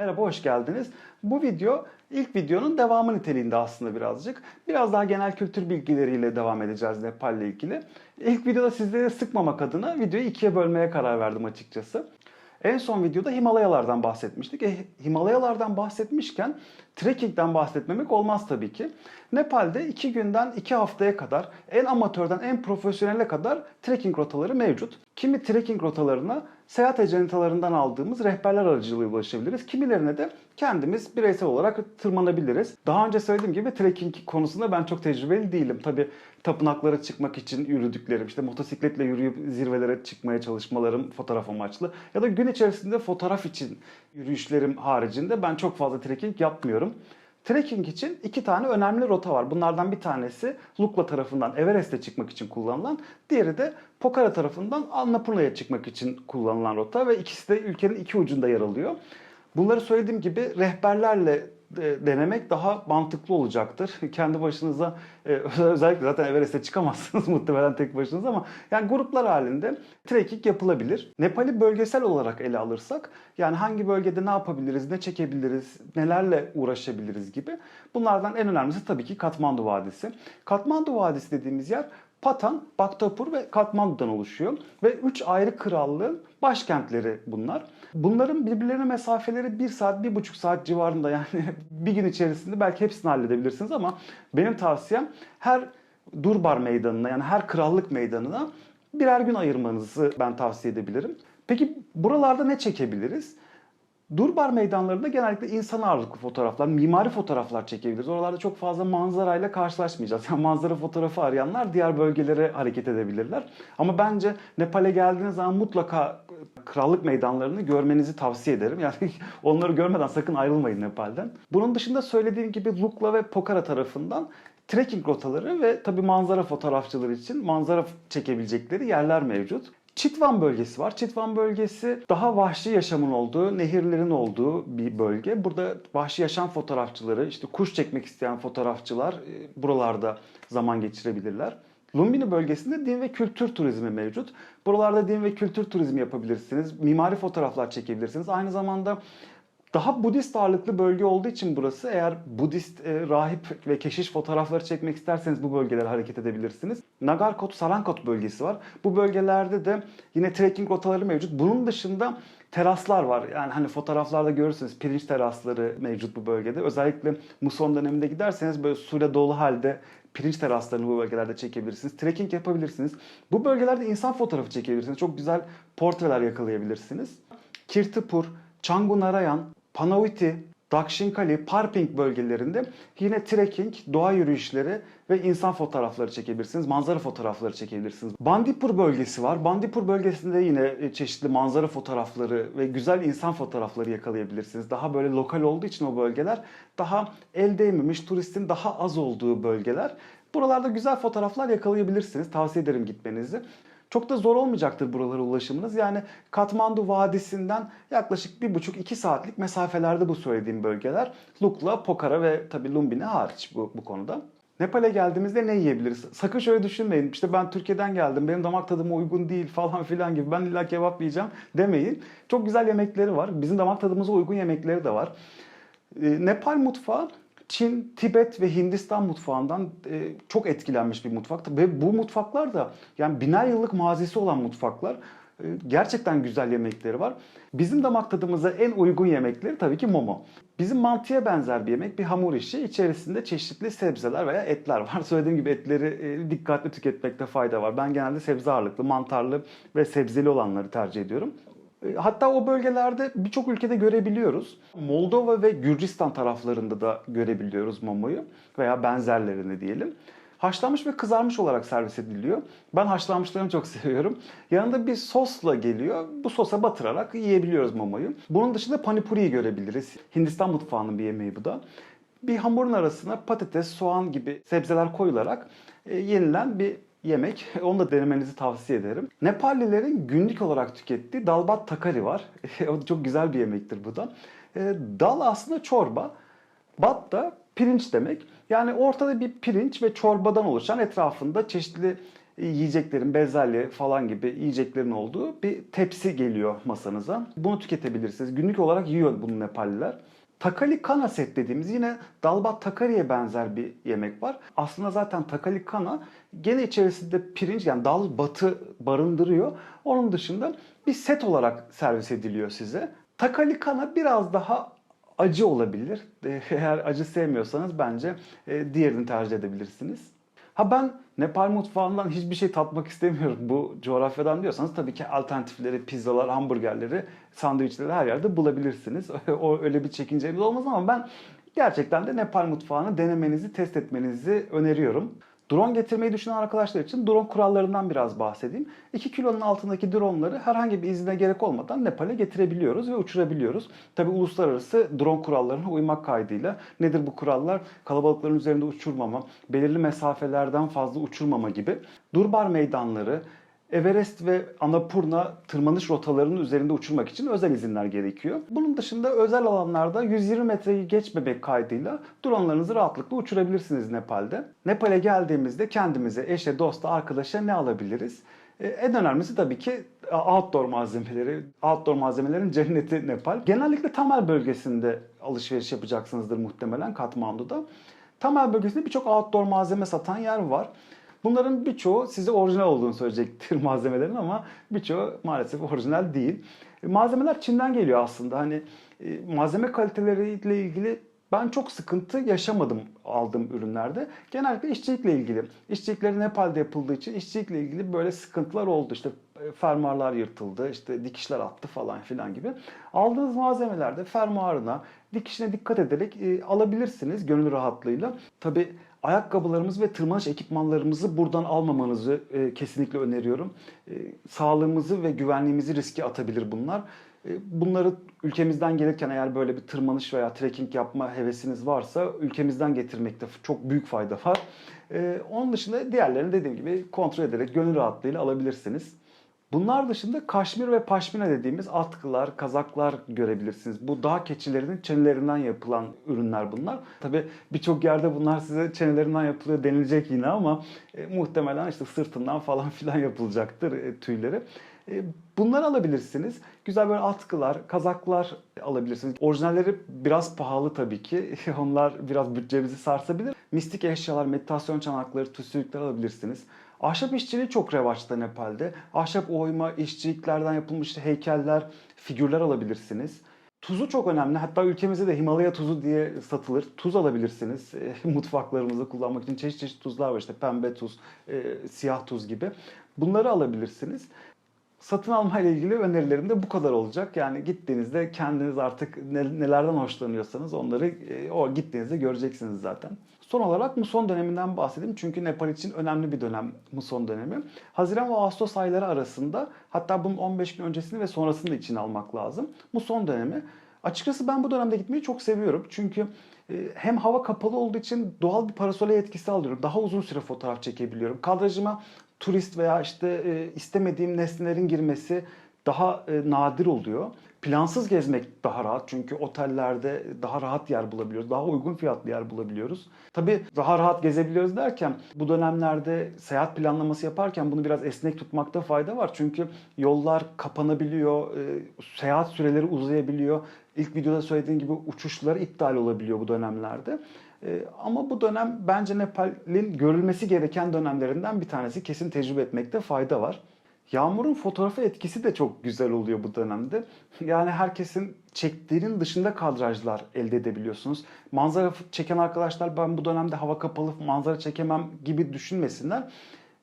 Merhaba, hoş geldiniz. Bu video ilk videonun devamı niteliğinde aslında birazcık. Biraz daha genel kültür bilgileriyle devam edeceğiz Nepal ile ilgili. İlk videoda sizleri sıkmamak adına videoyu ikiye bölmeye karar verdim açıkçası. En son videoda Himalayalardan bahsetmiştik. E, Himalayalardan bahsetmişken trekkingden bahsetmemek olmaz tabii ki. Nepal'de 2 günden 2 haftaya kadar en amatörden en profesyonele kadar trekking rotaları mevcut. Kimi trekking rotalarına seyahat ajantalarından aldığımız rehberler aracılığıyla ulaşabiliriz. Kimilerine de kendimiz bireysel olarak tırmanabiliriz. Daha önce söylediğim gibi trekking konusunda ben çok tecrübeli değilim. Tabii tapınaklara çıkmak için yürüdüklerim, işte motosikletle yürüyüp zirvelere çıkmaya çalışmalarım fotoğraf amaçlı ya da gün içerisinde fotoğraf için yürüyüşlerim haricinde ben çok fazla trekking yapmıyorum. Trekking için iki tane önemli rota var. Bunlardan bir tanesi Lukla tarafından Everest'e çıkmak için kullanılan, diğeri de Pokhara tarafından Annapurna'ya çıkmak için kullanılan rota ve ikisi de ülkenin iki ucunda yer alıyor. Bunları söylediğim gibi rehberlerle denemek daha mantıklı olacaktır. Kendi başınıza e, özellikle zaten Everest'e çıkamazsınız muhtemelen tek başınıza ama yani gruplar halinde trekking yapılabilir. Nepal'i bölgesel olarak ele alırsak yani hangi bölgede ne yapabiliriz, ne çekebiliriz, nelerle uğraşabiliriz gibi bunlardan en önemlisi tabii ki Katmandu Vadisi. Katmandu Vadisi dediğimiz yer Patan, Baktapur ve Katmandu'dan oluşuyor. Ve üç ayrı krallığın başkentleri bunlar. Bunların birbirlerine mesafeleri 1 saat, 1,5 saat civarında yani bir gün içerisinde belki hepsini halledebilirsiniz ama benim tavsiyem her Durbar meydanına yani her krallık meydanına birer gün ayırmanızı ben tavsiye edebilirim. Peki buralarda ne çekebiliriz? Durbar meydanlarında genellikle insan ağırlıklı fotoğraflar, mimari fotoğraflar çekebiliriz. Oralarda çok fazla manzarayla karşılaşmayacağız. Yani manzara fotoğrafı arayanlar diğer bölgelere hareket edebilirler. Ama bence Nepal'e geldiğiniz zaman mutlaka krallık meydanlarını görmenizi tavsiye ederim. Yani onları görmeden sakın ayrılmayın Nepal'den. Bunun dışında söylediğim gibi Lukla ve Pokhara tarafından trekking rotaları ve tabii manzara fotoğrafçıları için manzara çekebilecekleri yerler mevcut. Çitvan bölgesi var. Çitvan bölgesi daha vahşi yaşamın olduğu, nehirlerin olduğu bir bölge. Burada vahşi yaşam fotoğrafçıları, işte kuş çekmek isteyen fotoğrafçılar e, buralarda zaman geçirebilirler. Lumbini bölgesinde din ve kültür turizmi mevcut. Buralarda din ve kültür turizmi yapabilirsiniz. Mimari fotoğraflar çekebilirsiniz. Aynı zamanda daha Budist ağırlıklı bölge olduğu için burası eğer Budist e, rahip ve keşiş fotoğrafları çekmek isterseniz bu bölgelere hareket edebilirsiniz. Nagarkot, Sarankot bölgesi var. Bu bölgelerde de yine trekking rotaları mevcut. Bunun dışında teraslar var. Yani hani fotoğraflarda görürsünüz pirinç terasları mevcut bu bölgede. Özellikle muson döneminde giderseniz böyle suyla dolu halde pirinç teraslarını bu bölgelerde çekebilirsiniz. Trekking yapabilirsiniz. Bu bölgelerde insan fotoğrafı çekebilirsiniz. Çok güzel portreler yakalayabilirsiniz. Kirtipur, Changu Narayan, Panaviti, Dakshinkali, Parping bölgelerinde yine trekking, doğa yürüyüşleri ve insan fotoğrafları çekebilirsiniz. Manzara fotoğrafları çekebilirsiniz. Bandipur bölgesi var. Bandipur bölgesinde yine e, çeşitli manzara fotoğrafları ve güzel insan fotoğrafları yakalayabilirsiniz. Daha böyle lokal olduğu için o bölgeler daha el değmemiş, turistin daha az olduğu bölgeler. Buralarda güzel fotoğraflar yakalayabilirsiniz. Tavsiye ederim gitmenizi. Çok da zor olmayacaktır buralara ulaşımınız. Yani Katmandu Vadisi'nden yaklaşık 1,5-2 saatlik mesafelerde bu söylediğim bölgeler. Lukla, Pokhara ve tabii Lumbini hariç bu, bu konuda. Nepal'e geldiğimizde ne yiyebiliriz? Sakın şöyle düşünmeyin. İşte ben Türkiye'den geldim. Benim damak tadıma uygun değil falan filan gibi. Ben illa kebap yiyeceğim demeyin. Çok güzel yemekleri var. Bizim damak tadımıza uygun yemekleri de var. Ee, Nepal mutfağı Çin, Tibet ve Hindistan mutfağından e, çok etkilenmiş bir mutfak. Ve bu mutfaklar da yani biner yıllık mazisi olan mutfaklar. E, gerçekten güzel yemekleri var. Bizim damak tadımıza en uygun yemekleri tabii ki momo. Bizim mantıya benzer bir yemek, bir hamur işi. İçerisinde çeşitli sebzeler veya etler var. Söylediğim gibi etleri e, dikkatli tüketmekte fayda var. Ben genelde sebze ağırlıklı, mantarlı ve sebzeli olanları tercih ediyorum. Hatta o bölgelerde birçok ülkede görebiliyoruz. Moldova ve Gürcistan taraflarında da görebiliyoruz momoyu veya benzerlerini diyelim. Haşlanmış ve kızarmış olarak servis ediliyor. Ben haşlanmışlarını çok seviyorum. Yanında bir sosla geliyor. Bu sosa batırarak yiyebiliyoruz momoyu. Bunun dışında panipuriyi görebiliriz. Hindistan mutfağının bir yemeği bu da. Bir hamurun arasına patates, soğan gibi sebzeler koyularak e, yenilen bir yemek. Onu da denemenizi tavsiye ederim. Nepallilerin günlük olarak tükettiği dalbat takari var. o çok güzel bir yemektir bu da. E, dal aslında çorba. Bat da pirinç demek. Yani ortada bir pirinç ve çorbadan oluşan etrafında çeşitli yiyeceklerin, bezelye falan gibi yiyeceklerin olduğu bir tepsi geliyor masanıza. Bunu tüketebilirsiniz. Günlük olarak yiyor bunu Nepalliler. Takali kana set dediğimiz yine dalbat takariye benzer bir yemek var. Aslında zaten takali kana gene içerisinde pirinç yani dal batı barındırıyor. Onun dışında bir set olarak servis ediliyor size. Takali kana biraz daha acı olabilir. Eğer acı sevmiyorsanız bence e, diğerini tercih edebilirsiniz. Ha ben Nepal mutfağından hiçbir şey tatmak istemiyorum bu coğrafyadan diyorsanız tabii ki alternatifleri, pizzalar, hamburgerleri, sandviçleri her yerde bulabilirsiniz. o öyle bir çekinceniz olmaz ama ben gerçekten de Nepal mutfağını denemenizi, test etmenizi öneriyorum. Drone getirmeyi düşünen arkadaşlar için drone kurallarından biraz bahsedeyim. 2 kilonun altındaki droneları herhangi bir izine gerek olmadan Nepal'e getirebiliyoruz ve uçurabiliyoruz. Tabi uluslararası drone kurallarına uymak kaydıyla. Nedir bu kurallar? Kalabalıkların üzerinde uçurmama, belirli mesafelerden fazla uçurmama gibi. Durbar meydanları, Everest ve Annapurna tırmanış rotalarının üzerinde uçurmak için özel izinler gerekiyor. Bunun dışında özel alanlarda 120 metreyi geçmemek kaydıyla dronelarınızı rahatlıkla uçurabilirsiniz Nepal'de. Nepal'e geldiğimizde kendimize, eşe, dosta, arkadaşa ne alabiliriz? Ee, En önemlisi tabii ki outdoor malzemeleri. Outdoor malzemelerin cenneti Nepal. Genellikle Tamel bölgesinde alışveriş yapacaksınızdır muhtemelen Katmandu'da. Tamel bölgesinde birçok outdoor malzeme satan yer var. Bunların birçoğu size orijinal olduğunu söyleyecektir malzemelerin ama birçoğu maalesef orijinal değil. Malzemeler Çin'den geliyor aslında. Hani e, malzeme kaliteleriyle ilgili ben çok sıkıntı yaşamadım aldığım ürünlerde. Genellikle işçilikle ilgili. İşçilikleri Nepal'de yapıldığı için işçilikle ilgili böyle sıkıntılar oldu. İşte e, fermuarlar yırtıldı, işte dikişler attı falan filan gibi. Aldığınız malzemelerde fermuarına, dikişine dikkat ederek e, alabilirsiniz gönül rahatlığıyla. Tabi ayakkabılarımız ve tırmanış ekipmanlarımızı buradan almamanızı e, kesinlikle öneriyorum. E, sağlığımızı ve güvenliğimizi riske atabilir bunlar. E, Bunları ülkemizden gelirken eğer böyle bir tırmanış veya trekking yapma hevesiniz varsa ülkemizden getirmekte çok büyük fayda var. E, Onun dışında diğerlerini dediğim gibi kontrol ederek gönül rahatlığıyla alabilirsiniz. Bunlar dışında kaşmir ve paşmina dediğimiz atkılar, kazaklar görebilirsiniz. Bu dağ keçilerinin çenelerinden yapılan ürünler bunlar. Tabi birçok yerde bunlar size çenelerinden yapılıyor denilecek yine ama e, muhtemelen işte sırtından falan filan yapılacaktır e, tüyleri. E, bunları alabilirsiniz. Güzel böyle atkılar, kazaklar alabilirsiniz. Orijinalleri biraz pahalı tabii ki. Onlar biraz bütçemizi sarsabilir. Mistik eşyalar, meditasyon çanakları, tütsülükler alabilirsiniz. Ahşap işçiliği çok revaçta Nepal'de. Ahşap oyma, işçiliklerden yapılmış heykeller, figürler alabilirsiniz. Tuzu çok önemli. Hatta ülkemizde de Himalaya tuzu diye satılır. Tuz alabilirsiniz. E, mutfaklarımızda kullanmak için çeşit çeşit tuzlar var. İşte pembe tuz, e, siyah tuz gibi. Bunları alabilirsiniz. Satın alma ile ilgili önerilerim de bu kadar olacak. Yani gittiğinizde kendiniz artık ne- nelerden hoşlanıyorsanız onları e, o gittiğinizde göreceksiniz zaten. Son olarak muson döneminden bahsedeyim. Çünkü Nepal için önemli bir dönem muson dönemi. Haziran ve Ağustos ayları arasında hatta bunun 15 gün öncesini ve sonrasını da içine almak lazım. Muson dönemi. Açıkçası ben bu dönemde gitmeyi çok seviyorum. Çünkü e, hem hava kapalı olduğu için doğal bir parasole etkisi alıyorum. Daha uzun süre fotoğraf çekebiliyorum. Kadrajıma turist veya işte e, istemediğim nesnelerin girmesi daha e, nadir oluyor. Plansız gezmek daha rahat çünkü otellerde daha rahat yer bulabiliyoruz. Daha uygun fiyatlı yer bulabiliyoruz. Tabii daha rahat gezebiliyoruz derken bu dönemlerde seyahat planlaması yaparken bunu biraz esnek tutmakta fayda var. Çünkü yollar kapanabiliyor, e, seyahat süreleri uzayabiliyor. İlk videoda söylediğim gibi uçuşlar iptal olabiliyor bu dönemlerde. E, ama bu dönem bence Nepal'in görülmesi gereken dönemlerinden bir tanesi. Kesin tecrübe etmekte fayda var. Yağmurun fotoğrafı etkisi de çok güzel oluyor bu dönemde. Yani herkesin çektiğinin dışında kadrajlar elde edebiliyorsunuz. Manzara çeken arkadaşlar ben bu dönemde hava kapalı manzara çekemem gibi düşünmesinler.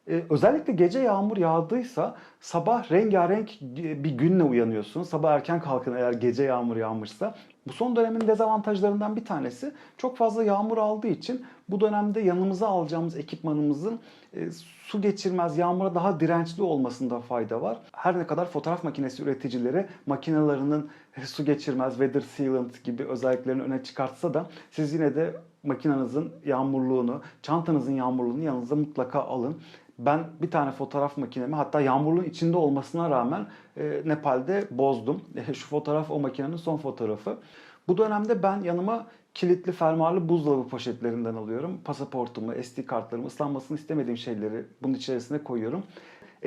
Ee, özellikle gece yağmur yağdıysa sabah rengarenk bir günle uyanıyorsunuz. Sabah erken kalkın eğer gece yağmur yağmışsa. Bu son dönemin dezavantajlarından bir tanesi çok fazla yağmur aldığı için bu dönemde yanımıza alacağımız ekipmanımızın e, su geçirmez, yağmura daha dirençli olmasında fayda var. Her ne kadar fotoğraf makinesi üreticileri makinelerinin su geçirmez, weather sealant gibi özelliklerini öne çıkartsa da siz yine de makinenizin yağmurluğunu, çantanızın yağmurluğunu yanınıza mutlaka alın. Ben bir tane fotoğraf makinemi hatta yağmurluğun içinde olmasına rağmen e, Nepal'de bozdum. E, şu fotoğraf o makinenin son fotoğrafı. Bu dönemde ben yanıma kilitli fermuarlı buzdolabı poşetlerinden alıyorum. Pasaportumu, SD kartlarımı, ıslanmasını istemediğim şeyleri bunun içerisine koyuyorum.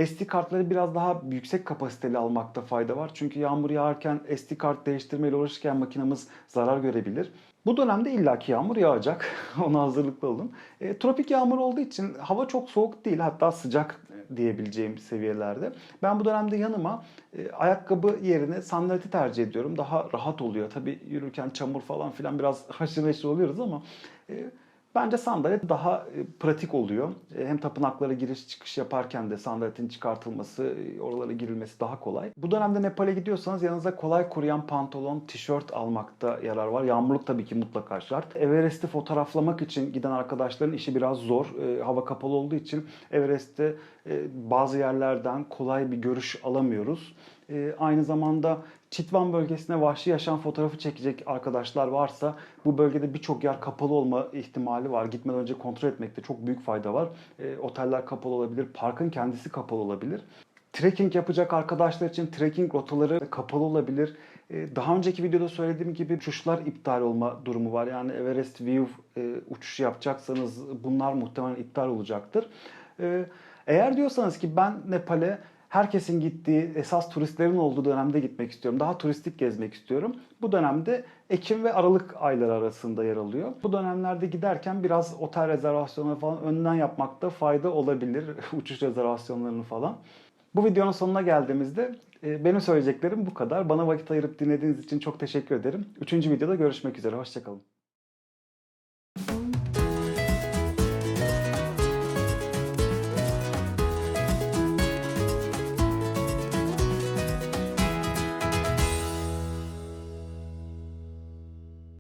SD kartları biraz daha yüksek kapasiteli almakta fayda var. Çünkü yağmur yağarken SD kart değiştirmeyle uğraşırken makinamız zarar görebilir. Bu dönemde illaki yağmur yağacak. Ona hazırlıklı olun. E, tropik yağmur olduğu için hava çok soğuk değil hatta sıcak diyebileceğim seviyelerde. Ben bu dönemde yanıma e, ayakkabı yerine sandaleti tercih ediyorum. Daha rahat oluyor. Tabii yürürken çamur falan filan biraz haşır neşir oluyoruz ama e, Bence sandalet daha e, pratik oluyor. E, Hem tapınaklara giriş çıkış yaparken de sandaletin çıkartılması, e, oralara girilmesi daha kolay. Bu dönemde Nepal'e gidiyorsanız yanınıza kolay kuruyan pantolon, tişört almakta yarar var. Yağmurluk tabii ki mutlaka şart. Everest'i fotoğraflamak için giden arkadaşların işi biraz zor. Hava kapalı olduğu için Everest'te bazı yerlerden kolay bir görüş alamıyoruz. E, Aynı zamanda Çitvan bölgesine vahşi yaşam fotoğrafı çekecek arkadaşlar varsa bu bölgede birçok yer kapalı olma ihtimali var. Gitmeden önce kontrol etmekte çok büyük fayda var. E, oteller kapalı olabilir, parkın kendisi kapalı olabilir. Trekking yapacak arkadaşlar için trekking rotaları kapalı olabilir. E, Daha önceki videoda söylediğim gibi uçuşlar iptal olma durumu var. Yani Everest View e, uçuşu yapacaksanız bunlar muhtemelen iptal olacaktır. Eğer diyorsanız ki ben Nepal'e herkesin gittiği, esas turistlerin olduğu dönemde gitmek istiyorum. Daha turistik gezmek istiyorum. Bu dönemde Ekim ve Aralık ayları arasında yer alıyor. Bu dönemlerde giderken biraz otel rezervasyonları falan önden yapmakta fayda olabilir. Uçuş rezervasyonlarını falan. Bu videonun sonuna geldiğimizde e, benim söyleyeceklerim bu kadar. Bana vakit ayırıp dinlediğiniz için çok teşekkür ederim. Üçüncü videoda görüşmek üzere. Hoşçakalın.